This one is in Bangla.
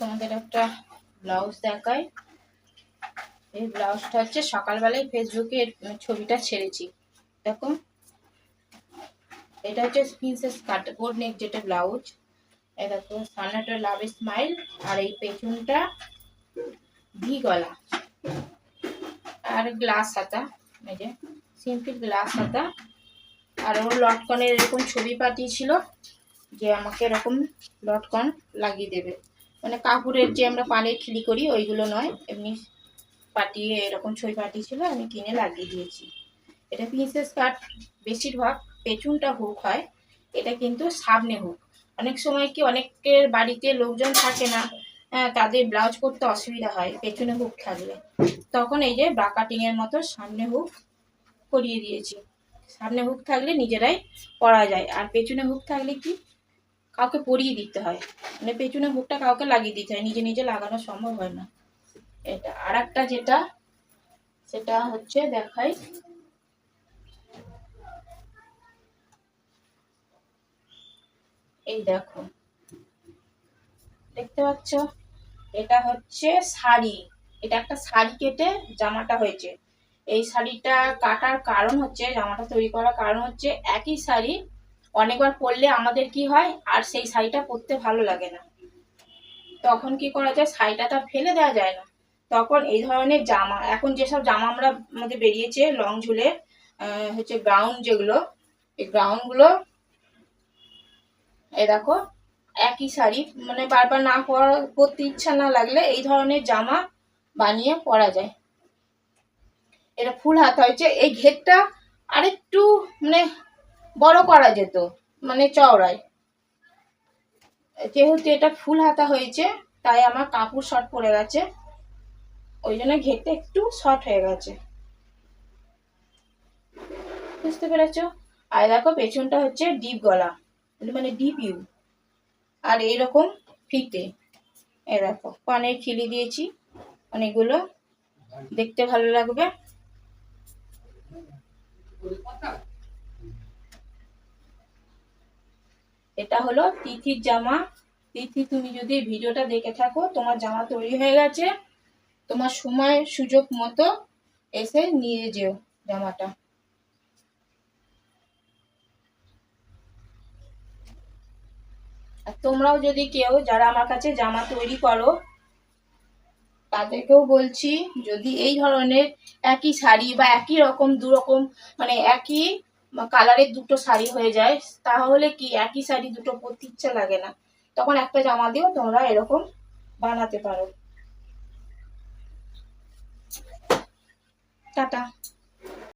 তোমাদের একটা ব্লাউজ দেখায় এই ব্লাউজটা হচ্ছে সকালবেলায় ফেসবুকে ছবিটা ছেড়েছি। দেখো, এটা হচ্ছে প্রিন্সেস কাট নেক যেটা ব্লাউজ। দেখো, সামনেটা লাভ স্মাইল আর এই পেছনটা ভি গলা। আর গ্লাস হাতা, এই যে সিম্পল গ্লাস হাতা। আর ওর লটকনের এরকম ছবি পাঠিয়েছিল যে আমাকে এরকম লটকন লাগিয়ে দেবে। মানে কাপড়ের যে আমরা পানের খিলি করি ওইগুলো নয়। এমনি পাঠিয়ে এরকম ছবি ছিল আমি কিনে লাগিয়ে দিয়েছি। এটা প্রিন্সেস কাট বেশিরভাগ পেছনটা হুক হয় এটা কিন্তু সামনে হুক। অনেক সময় কি অনেকের বাড়িতে লোকজন থাকে না হ্যাঁ, তাদের ব্লাউজ করতে অসুবিধা হয় পেছনে হুক থাকলে। তখন এই যে ব্রা কাটিংয়ের মতো সামনে হুক করিয়ে দিয়েছি। সামনে হুক থাকলে নিজেরাই পরা যায়। আর পেছনে হুক থাকলে কি কাউকে পরিয়ে দিতে হয়। মানে পেছনে হুকটা কাউকে লাগিয়ে দিতে হয়। নিজে নিজে লাগানো সম্ভব হয় না। এটা আর একটা যেটা, সেটা হচ্ছে দেখাই। এই দেখো। দেখতে পাচ্ছ? এটা হচ্ছে শাড়ি। এটা একটা শাড়ি কেটে জামাটা হয়েছে। এই শাড়িটা কাটার কারণ হচ্ছে, জামাটা তৈরি করার কারণ হচ্ছে একই শাড়ি অনেকবার পরলে আমাদের কি হয়? আর সেই শাড়িটা পরতে ভালো লাগে না। তখন কি করা যায়? শাড়িটা তো ফেলে দেওয়া যায় না। তখন এই ধরনের জামা, এখন যেসব জামা আমরা আমাদের বেরিয়েছে লং ঝুলে হচ্ছে গ্রাউন্ড যেগুলো, এই গ্রাউন্ডগুলো এই দেখো, একই শাড়ি মানে বারবার না পরা, পরতে ইচ্ছা না লাগলে এই ধরনের জামা বানিয়ে পরা যায়। এটা ফুল হাত হয়েছে। এই ঘেরটা আরেকটু মানে বড় করা যেত মানে চওড়ায়। যেহেতু এটা ফুল হাতা হয়েছে, তাই আমার কাপড় শর্ট পড়ে গেছে। ওই জন্য ঘেরটা একটু শর্ট হয়ে গেছে। বুঝতে পেরেছ? আর দেখো, পেছনটা হচ্ছে ডিপ গলা মানে ডিপ ইউ আর এইরকম ফিতে, এ দেখো, পানের খিলি দিয়েছি, অনেকগুলো। দেখতে ভালো লাগবে। এটা হলো তিথির জামা। তিথি, তুমি যদি ভিডিওটা দেখে থাকো, তোমার জামা তৈরি হয়ে গেছে। তোমার সময়, সুযোগ মতো এসে নিয়ে যেও জামাটা। আর তোমরাও যদি কেউ, যারা আমার কাছে জামা তৈরি করো, তাদেরকেও বলছি, যদি এই ধরনের একই শাড়ি বা একই রকম দু রকম মানে একই কালারের দুটো শাড়ি হয়ে যায়, তাহলে কি একই শাড়ি দুটো পরতে ইচ্ছা লাগে না? তখন একটা জামা দিয়েও তোমরা এরকম বানাতে পারো। টাটা।